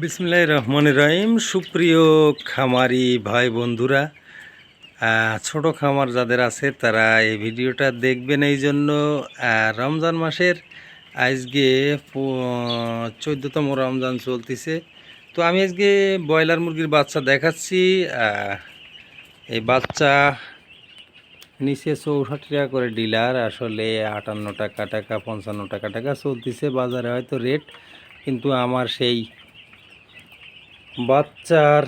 বিসমুল্লাহ রহমান রহিম। সুপ্রিয় খামারি ভাই বন্ধুরা ছোট খামার যাদের আছে তারা এই ভিডিওটা দেখবেন এই জন্য রমজান মাসের আজকে চোদ্দতম রমজান চলতেছে। তো আমি আজকে ব্রয়লার মুরগির বাচ্চা দেখাচ্ছি। এই বাচ্চা নিচে চৌষট্টি টাকা করে ডিলার, আসলে আটান্ন টাকা টাকা, পঞ্চান্ন টাকা টাকা চলতেছে। বাজারে হয়তো রেট, কিন্তু আমার সেই বাচ্চার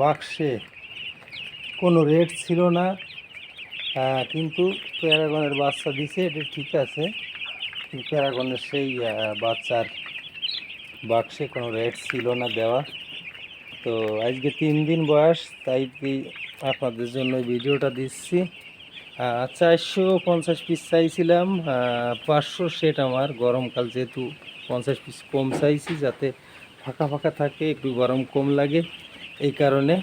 বাক্সে কোনো রেট ছিল না কিন্তু প্যারাগনের বাচ্চা দিছে, এটা ঠিক আছে প্যারাগনের সেই বাচ্চার বাক্সে কোনো রেট ছিল না দেওয়া। তো আজকে তিন দিন বয়স, তাই আপনাদের জন্য ভিডিওটা দিচ্ছি। চারশো পঞ্চাশ পিস চাইছিলাম পাঁচশো সেট আমার গরমকাল যেহেতু পঞ্চাশ পিস কম চাইছি যাতে ফাঁকা ফাঁকা থাকে একটু গরম কম লাগে এই কারণে।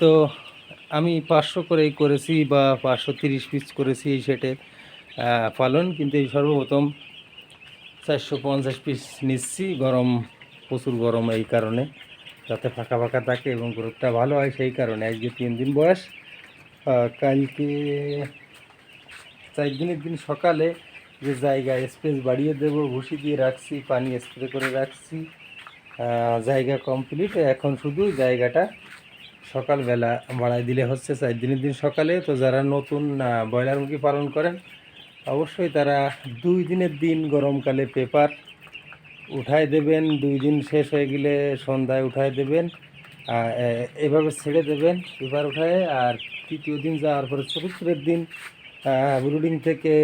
তো আমি পাঁচশো করেই করেছি বা পাঁচশো তিরিশ পিস করেছি এই সেটে আহ, পালন। কিন্তু এই সর্বপ্রথম চারশো পঞ্চাশ পিস নিচ্ছি গরম প্রচুর গরম এই কারণে। যাতে ফাঁকা ফাঁকা থাকে এবং গ্রোথটা ভালো হয় সেই কারণে আজকে তিন দিন বয়স। কালকে চার দিনের দিন সকালে যে জায়গা স্পেস বাড়িয়ে দেবো, ভুসি দিয়ে রাখছি, পানি স্প্রে করে রাখছি জায়গা কমপ্লিট এখন শুধু জায়গাটা সকালবেলা বাড়াই দিলে হচ্ছে চার দিনের দিন সকালে। তো যারা নতুন ব্রয়লার মুরগি পালন করেন, অবশ্যই তারা দুই দিনের দিন গরমকালে পেপার উঠায় দেবেন। দুই দিন শেষ হয়ে গেলে সন্ধ্যায় উঠায় দেবেন। এভাবে ছেড়ে দেবেন পেপার উঠায়, আর তৃতীয় দিন যাওয়ার পরে চতুর্থের দিন ব্রুডিং থেকে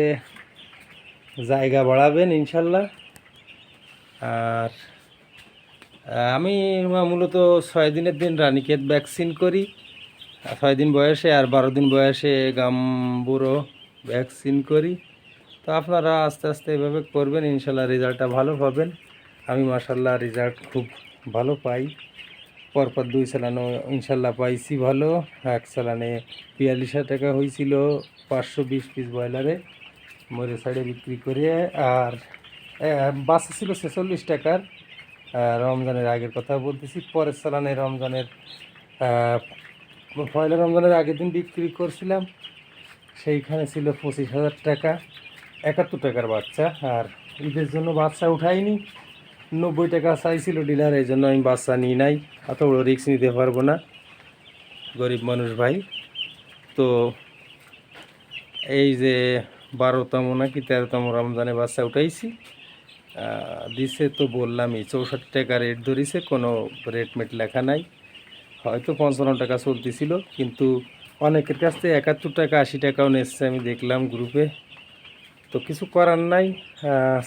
জায়গা বাড়াবেন ইনশাল্লাহ। আর আমি মূলত ছয় দিনের দিন রানিকেত ভ্যাকসিন করি। ছয় দিন বয়সে আর বারো দিন বয়সে গাম্বুরো ভ্যাকসিন করি। তো আপনারা আস্তে আস্তে এভাবে করবেন, ইনশাল্লাহ রেজাল্টটা ভালো পাবেন। আমি মাসাল্লাহ রেজাল্ট খুব ভালো পাই। পরপর দুই চালানো ইনশাল্লাহ পাইছি ভালো। এক চালানে বিয়াল্লিশ টাকা হয়েছিল পাঁচশো বিশ পিস ব্রয়লারে মরে সাইডে বিক্রি করে। আর বাসা ছিল ছেচল্লিশ টাকার। রমজানের আগের কথা বলতেছি, পরের চালানে রমজানের পয়লা রমজানের আগের দিন বিক্রি করছিলাম। সেইখানে ছিল পঁচিশ হাজার টাকা, একাত্তর টাকার বাচ্চা। আর ঈদের জন্য বাচ্চা উঠাইনি। নব্বই টাকা চাইছিল ডিলার এই জন্য আমি বাচ্চা নিই নাই। এত বড় রিস্ক নিতে পারব না, গরিব মানুষ ভাই। তো এই যে বারোতম নাকি তেরোতম রমজানে বাচ্চা উঠাইছি দিছে তো বললামই, চৌষট্টি টাকা রেট ধরিছে, কোনো রেট মেট লেখা নাই। হয়তো পঞ্চান্ন টাকা চলতেছিল, কিন্তু অনেকের কাছ থেকে একাত্তর টাকা, আশি টাকাও নিচ্ছে আমি দেখলাম গ্রুপে তো কিছু করার নাই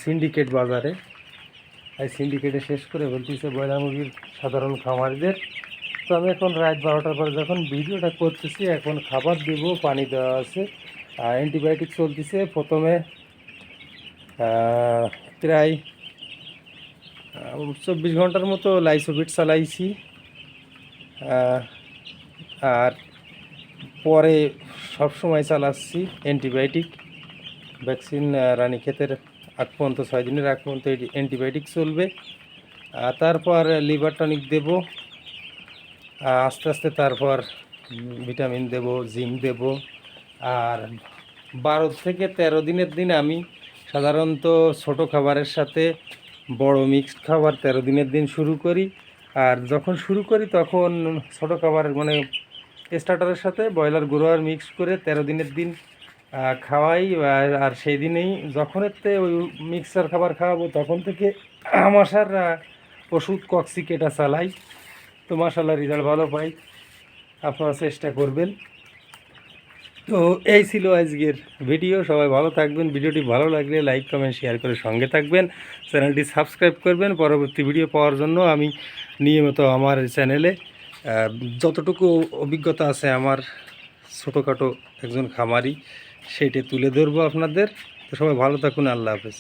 সিন্ডিকেট বাজারে। এই সিন্ডিকেটে শেষ করে বলতেছে ব্রয়লার মুরগির সাধারণ খামারিদের। তো আমি এখন রাত বারোটার পরে যখন ভিডিওটা করতেছি, এখন খাবার দেবো, পানি দেওয়া আছে। অ্যান্টিবায়োটিক চলতেছে। প্রথমে প্রায় চব্বিশ ঘণ্টার মতো লাইসোভিট চালাইছি। আর পরে সব সময় চালাচ্ছি অ্যান্টিবায়োটিক ভ্যাকসিন রানী ক্ষেতের আগ পর্যন্ত, ছয় দিনের আগ পর্যন্ত অ্যান্টিবায়োটিক চলবে। আর তারপর লিভার টনিক দেব। আর আস্তে আস্তে তারপর ভিটামিন দেব জিঙ্ক দেব। আর বারো থেকে তেরো দিনের দিন আমি সাধারণত ছোট খাবারের সাথে বড় মিক্সড খাবার তেরো দিনের দিন শুরু করি। আর যখন শুরু করি তখন ছোট খাবার মানে স্টার্টারের সাথে ব্রয়লার গুঁড়ো মিক্স করে তেরো দিনের দিন খাওয়াই আর সেই দিনেই যখন এতে ওই মিক্সার খাবার খাওয়াবো, তখন থেকে আমাশার ওষুধ কক্সিকেটা চালাই। তো মাসাল্লাহ রেজাল্ট ভালো পাই। আপনারা চেষ্টা করবেন। তো এই ছিল আজকের ভিডিও সবাই ভালো থাকবেন। ভিডিওটি ভালো লাগলে লাইক কমেন্ট শেয়ার করে সঙ্গে থাকবেন। চ্যানেলটি সাবস্ক্রাইব করবেন। পরবর্তী ভিডিও পাওয়ার জন্য আমি নিয়মিত আমার চ্যানেলে যতটুকু অভিজ্ঞতা আছে আমার ছোটোখাটো একজন খামারি সেইটা তুলে ধরবো আপনাদের। তো সবাই ভালো থাকুন আল্লাহ হাফেজ।